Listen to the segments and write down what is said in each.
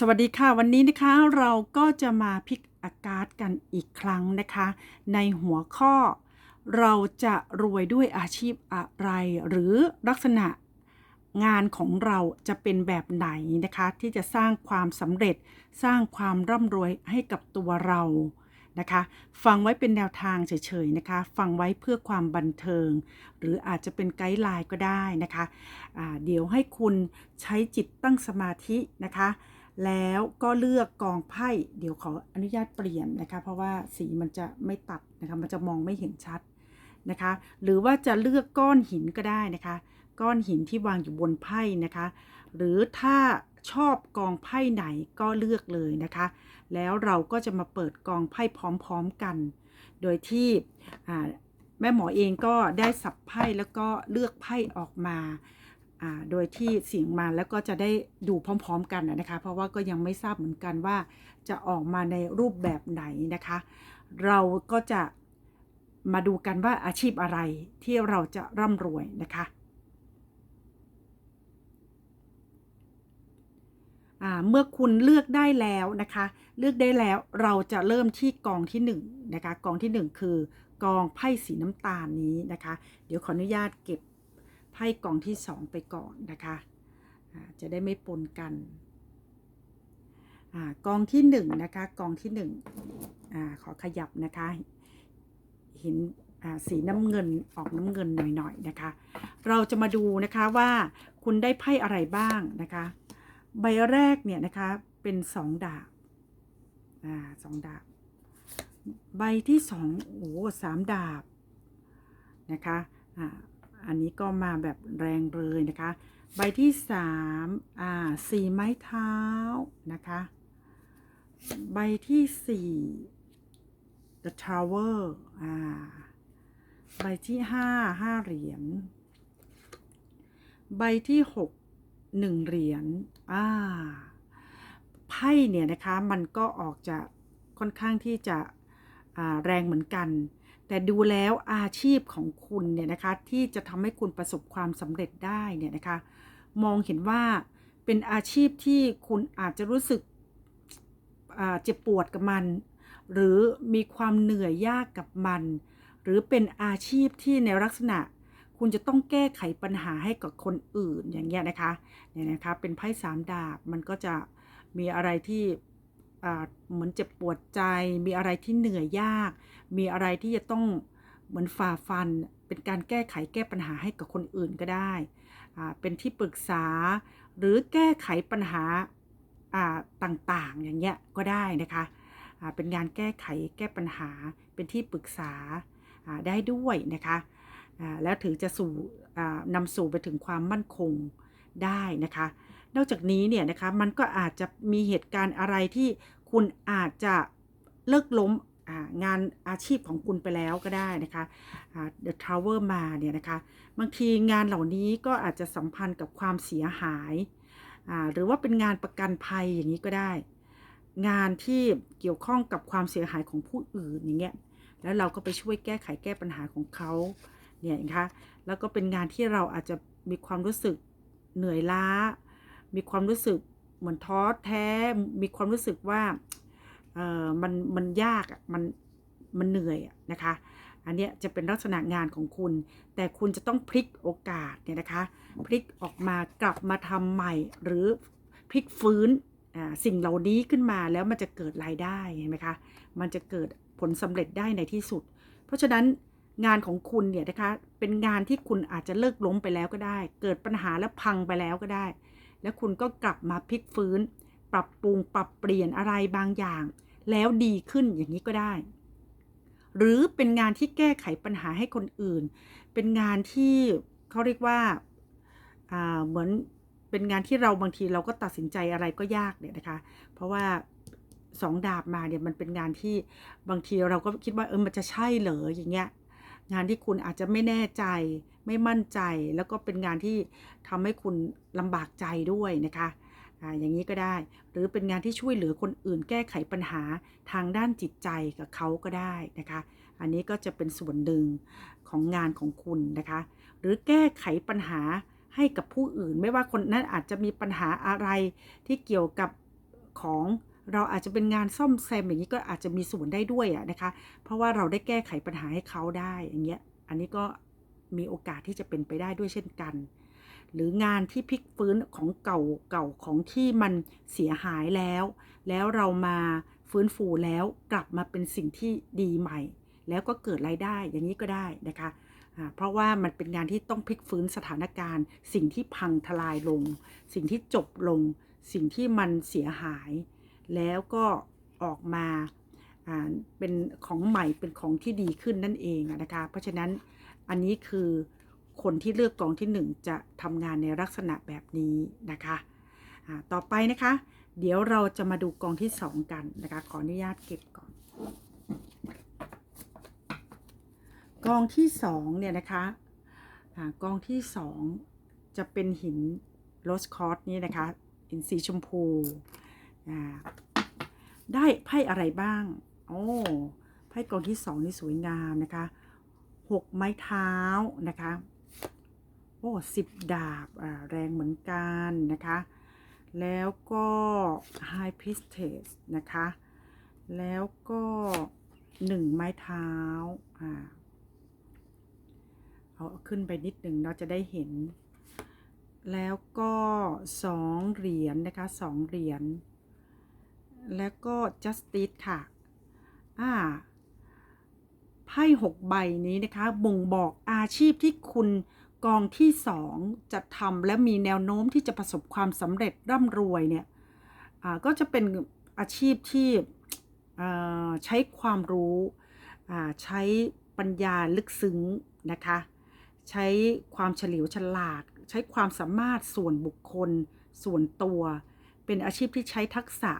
สวัสดีค่ะ วันนี้นะคะเราก็จะมาพิกอากาศกันอีกครั้งนะคะ ในหัวข้อ เราจะรวยด้วยอาชีพอะไร หรือลักษณะงานของเราจะเป็นแบบไหนนะคะ ที่จะสร้างความสำเร็จสร้างความร่ำรวยให้กับตัวเรานะคะ ฟังไว้เป็นแนวทางเฉยๆนะคะ ฟังไว้เพื่อความบันเทิง หรืออาจจะเป็นไกด์ไลน์ก็ได้นะคะเดี๋ยวให้คุณใช้จิตตั้งสมาธินะคะ แล้วก็เลือกกองไพ่เดี๋ยวขออนุญาตเปลี่ยนนะคะ เพราะว่าสีมันจะไม่ตัดนะคะมันจะมองไม่เห็นชัดนะคะ หรือว่าจะเลือกก้อนหินก็ได้นะคะ ก้อนหินที่วางอยู่บนไพ่นะคะ หรือถ้าชอบกองไพ่ไหนก็เลือกเลยนะคะ แล้วเราก็จะมาเปิดกองไพ่พร้อมๆกัน โดยที่แม่หมอเองก็ได้สับไพ่แล้วก็เลือกไพ่ออกมา โดยที่เสียงมาแล้วก็จะได้ดูพร้อม ๆ กันนะคะ เพราะว่าก็ยังไม่ทราบเหมือนกันว่าจะออกมาในรูปแบบไหนนะคะ เราก็จะมาดูกันว่าอาชีพอะไรที่เราจะร่ำรวยนะคะเมื่อคุณเลือกได้แล้วนะคะ เลือกได้แล้วเราจะเริ่มที่กองที่1นงนะคะกองที่ 1 คือกองไพ่สีน้ำตาลนี้นะคะ เดี๋ยวขออนุญาตเก็บ ไพ่กองที่2ไปก่อนนะคะจะได้ไม่ปนกันอกองที่1นะคะกองที่1อาขอขยับนะคะเห็นสีน้ำเงินออกน้ำเงินหน่อยๆนะคะ เราจะมาดูนะคะว่าคุณได้ไพ่อะไรบ้างนะคะ ใบแรกเนี่ยนะคะเป็นสองดาบอ่าสองดาบ ใบที่สองโอ้สามดาบนะคะอ่า อันนี้ก็มาแบบแรงเลยนะคะ ใบที่สามอ่าสี่ไม้เท้านะคะ ใบที่สี่ the tower อ่า ใบที่ห้าห้าเหรียญ ใบที่หกหนึ่งเหรียญ อ่า ไพ่เนี่ยนะคะ มันก็ออกจะค่อนข้างที่จะแรงเหมือนกัน แต่ดูแล้วอาชีพของคุณเนี่ยนะคะที่จะทำให้คุณประสบความสำเร็จได้เนี่ยนะคะมองเห็นว่าเป็นอาชีพที่คุณอาจจะรู้สึกเจ็บปวดกับมัน หรือมีความเหนื่อยยากกับมัน หรือเป็นอาชีพที่ในลักษณะ คุณจะต้องแก้ไขปัญหาให้กับคนอื่นอย่างเงี้ยนะคะเนี่ยนะคะเป็นไพ่สามดาบมันก็จะมีอะไรที่ เหมือนเจ็บปวดใจ มีอะไรที่เหนื่อยยาก มีอะไรที่จะต้องเหมือนฝ่าฟัน เป็นการแก้ไขแก้ปัญหาให้กับคนอื่นก็ได้ เป็นที่ปรึกษา หรือแก้ไขปัญหาต่างๆ อย่างเงี้ยก็ได้นะคะ เป็นงานแก้ไขแก้ปัญหา เป็นที่ปรึกษาได้ด้วยนะคะ แล้วถึงจะสู่นำสู่ไปถึงความมั่นคง ได้นะคะ นอกจากนี้เนี่ยนะคะมันก็อาจจะมีเหตุการณ์อะไรที่คุณอาจจะเลิกล้มงานอาชีพของคุณไปแล้วก็ได้นะคะ The Tower มาเนี่ยนะคะ บางทีงานเหล่านี้ก็อาจจะสัมพันธ์กับความเสียหาย หรือว่าเป็นงานประกันภัยอย่างนี้ก็ได้ งานที่เกี่ยวข้องกับความเสียหายของผู้อื่นอย่างเงี้ย แล้วเราก็ไปช่วยแก้ไขแก้ปัญหาของเขาเนี่ยนะคะ แล้วก็เป็นงานที่เราอาจจะมีความรู้สึก เหนื่อยล้า มีความรู้สึกเหมือนท้อแท้ มีความรู้สึกว่าเออมันมันยากอะมันมันเหนื่อยอะนะคะ อันเนี้ยจะเป็นลักษณะงานของคุณ แต่คุณจะต้องพลิกโอกาสเนี่ยนะคะ พลิกออกมากลับมาทำใหม่หรือพลิกฟื้นอ่าสิ่งเหล่านี้ขึ้นมาแล้วมันจะเกิดรายได้เห็นไหมคะ มันจะเกิดผลสำเร็จได้ในที่สุด เพราะฉะนั้น งานของคุณเนี่ยนะคะ เป็นงานที่คุณอาจจะเลิกล้มไปแล้วก็ได้ เกิดปัญหาแล้วพังไปแล้วก็ได้ แล้วคุณก็กลับมาพลิกฟื้น ปรับปรุงปรับเปลี่ยนอะไรบางอย่าง แล้วดีขึ้นอย่างนี้ก็ได้ หรือเป็นงานที่แก้ไขปัญหาให้คนอื่น เป็นงานที่เขาเรียกว่าอ่าเหมือนเป็นงานที่เราบางทีเราก็ตัดสินใจอะไรก็ยากเนี่ยนะคะ เพราะว่าสองดาบมาเนี่ยมันเป็นงานที่บางทีเราก็คิดว่าเออมันจะใช่เหรออย่างเงี้ย งานที่คุณอาจจะไม่แน่ใจ ไม่มั่นใจ แล้วก็เป็นงานที่ทำให้คุณลำบากใจด้วยนะคะอย่างนี้ก็ได้ หรือเป็นงานที่ช่วยเหลือคนอื่นแก้ไขปัญหาทางด้านจิตใจกับเขาก็ได้นะคะ อันนี้ก็จะเป็นส่วนหนึ่งของงานของคุณนะคะ หรือแก้ไขปัญหาให้กับผู้อื่น ไม่ว่าคนนั้นอาจจะมีปัญหาอะไรที่เกี่ยวกับของ เราอาจจะเป็นงานซ่อมแซมอย่างนี้ก็อาจจะมีส่วนได้ด้วยอะนะคะ เพราะว่าเราได้แก้ไขปัญหาให้เขาได้อย่างเงี้ยอันนี้ก็มีโอกาสที่จะเป็นไปได้ด้วยเช่นกัน หรืองานที่พลิกฟื้นของเก่าเก่าของที่มันเสียหายแล้ว แล้วเรามาฟื้นฟูแล้วกลับมาเป็นสิ่งที่ดีใหม่ แล้วก็เกิดรายได้อย่างนี้ก็ได้นะคะเพราะว่ามันเป็นงานที่ต้องพลิกฟื้นสถานการณ์ สิ่งที่พังทลายลง สิ่งที่จบลง สิ่งที่มันเสียหาย แล้วก็ออกมาเป็นของใหม่เป็นของที่ดีขึ้นนั่นเองนะคะ เพราะฉะนั้นอันนี้คือคนที่เลือกกองที่หนึ่งจะทำงานในลักษณะแบบนี้นะคะต่อไปนะคะ เดี๋ยวเราจะมาดูกองที่สองกันนะคะ ขออนุญาตเก็บก่อน กองที่สองเนี่ยนะคะอ่ากองที่สองจะเป็นหินโรสคอร์สนี่นะคะหินสีชมพู ได้ไพ่อะไรบ้าง โอ้ไพ่กองที่สองนี่สวยงามนะคะหกไม้เท้านะคะ โอ้สิบดาบแรงเหมือนกันนะคะ แล้วก็ High Priestess นะคะ แล้วก็หนึ่งไม้เท้าอ่าเอาขึ้นไปนิดหนึ่งเราจะได้เห็น แล้วก็สองเหรียญนนะคะสองเหรียญ แล้วก็ Justice ค่ะ อ่า ไพ่หกใบนี้นะคะ บ่งบอกอาชีพที่คุณกองที่สองจะทำและมีแนวโน้มที่จะประสบความสำเร็จร่ำรวยเนี่ย อ่า ก็จะเป็นอาชีพที่ใช้ความรู้ใช้ปัญญาลึกซึ้งนะคะ ใช้ความเฉลียวฉลาด ใช้ความสามารถส่วนบุคคล ส่วนตัว เป็นอาชีพที่ใช้ทักษะ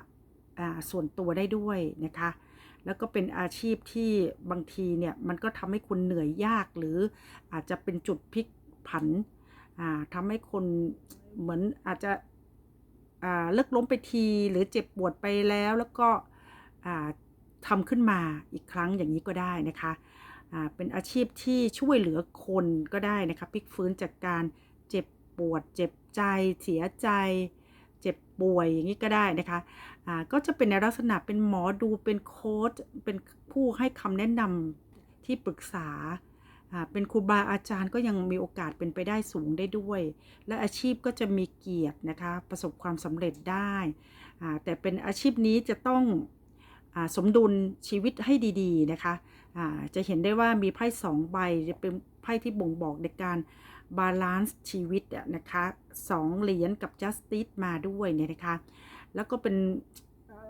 ส่วนตัวได้ด้วยนะคะ แล้วก็เป็นอาชีพที่บางทีเนี่ยมันก็ทำให้คุณเหนื่อยยากหรืออาจจะเป็นจุดพลิกผันทำให้คนเหมือนอาจจะเลิกล้มไปทีหรือเจ็บปวดไปแล้วแล้วก็ทำขึ้นมาอีกครั้งอย่างนี้ก็ได้นะคะเป็นอาชีพที่ช่วยเหลือคนก็ได้นะคะพลิกฟื้นจากการเจ็บปวดเจ็บใจเสียใจ ป่วยอย่างนี้ก็ได้นะคะอ่าก็จะเป็นในลักษณะเป็นหมอดูเป็นโค้ชเป็นผู้ให้คำแนะนำที่ปรึกษาอ่าเป็นครูบาอาจารย์ก็ยังมีโอกาสเป็นไปได้สูงได้ด้วย และอาชีพก็จะมีเกียรตินะคะประสบความสำเร็จได้อ่าแต่เป็นอาชีพนี้จะต้องอาสมดุลชีวิตให้ดีๆนะคะอ่าจะเห็นได้ว่ามีไพ่สองใบจะเป็นไพ่ที่บ่งบอกในการ บาลานซ์ชีวิตอะนะคะสองเหรียญกับ justice มาด้วยเนี่ยนะคะ แล้วก็เป็น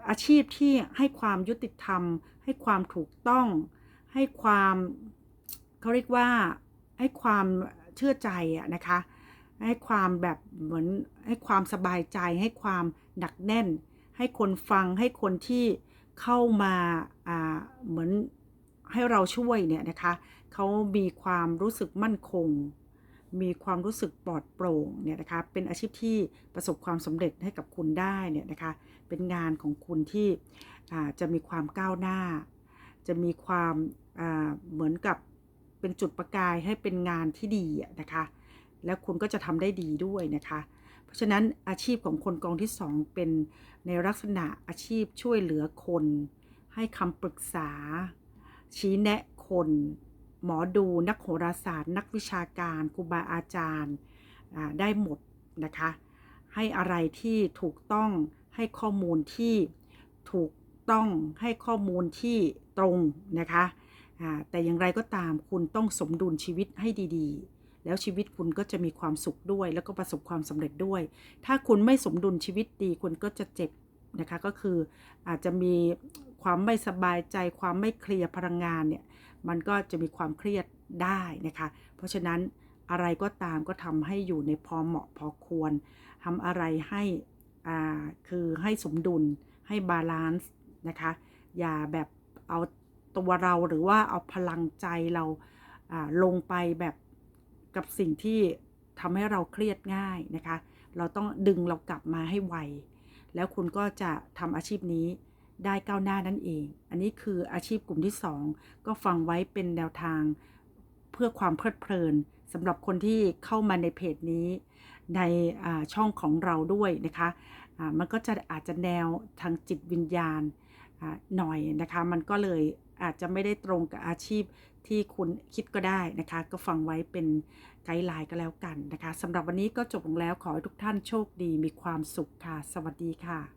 อาชีพที่ให้ความยุติธรรม ให้ความถูกต้อง ให้ความเขาเรียกว่าให้ความเชื่อใจอะนะคะ ให้ความแบบเหมือนให้ความสบายใจ ให้ความหนักแน่น ให้คนฟังให้คนที่เข้ามาอ่าเหมือนให้เราช่วยเนี่ยนะคะเขามีความรู้สึกมั่นคง มีความรู้สึกปลอดโปร่งเนี่ยนะคะเป็นอาชีพที่ประสบความสำเร็จให้กับคุณได้เนี่ยนะคะเป็นงานของคุณที่จะมีความก้าวหน้า จะมีความเหมือนกับเป็นจุดประกายให้เป็นงานที่ดีนะคะแล้วคุณก็จะทำได้ดีด้วยนะคะเพราะฉะนั้นอาชีพของคนกองที่สองเป็นในลักษณะอาชีพช่วยเหลือคน ให้คำปรึกษา ชี้แนะคน หมอดูนักโหราศาสตร์ นักวิชาการครูบาอาจารย์ได้หมดนะคะ ให้อะไรที่ถูกต้องให้ข้อมูลที่ถูกต้องให้ข้อมูลที่ตรงนะคะแต่อย่างไรก็ตามคุณต้องสมดุลชีวิตให้ดีๆ แล้วชีวิตคุณก็จะมีความสุขด้วย แล้วก็ประสบความสำเร็จด้วย ถ้าคุณไม่สมดุลชีวิตดีคุณก็จะเจ็บนะคะก็คืออาจจะมีความไม่สบายใจความไม่เคลียร์พลังงานเนี่ย มันก็จะมีความเครียดได้นะคะ เพราะฉะนั้นอะไรก็ตามก็ทำให้อยู่ในพอเหมาะพอควรทำอะไรให้คือให้สมดุลให้บาลานซ์นะคะ อย่าแบบเอาตัวเราหรือว่าเอาพลังใจเราลงไปแบบกับสิ่งที่ทำให้เราเครียดง่ายนะคะ เราต้องดึงเรากลับมาให้ไว แล้วคุณก็จะทำอาชีพนี้ ได้ก้าวหน้านั่นเอง อันนี้คืออาชีพกลุ่มที่ 2 ก็ฟังไว้เป็นแนวทางเพื่อความเพลิดเพลินสำหรับคนที่เข้ามาในเพจนี้ ในช่องของเราด้วยนะคะอ่ามันก็จะอาจจะแนวทางจิตวิญญาณหน่อยนะคะ มันก็เลยอาจจะไม่ได้ตรงกับอาชีพที่คุณคิดก็ได้นะคะ ก็ฟังไว้เป็นไกด์ไลน์ก็แล้วกันนะคะสำหรับวันนี้ก็จบลงแล้วขอให้ทุกท่านโชคดีมีความสุขค่ะ สวัสดีค่ะ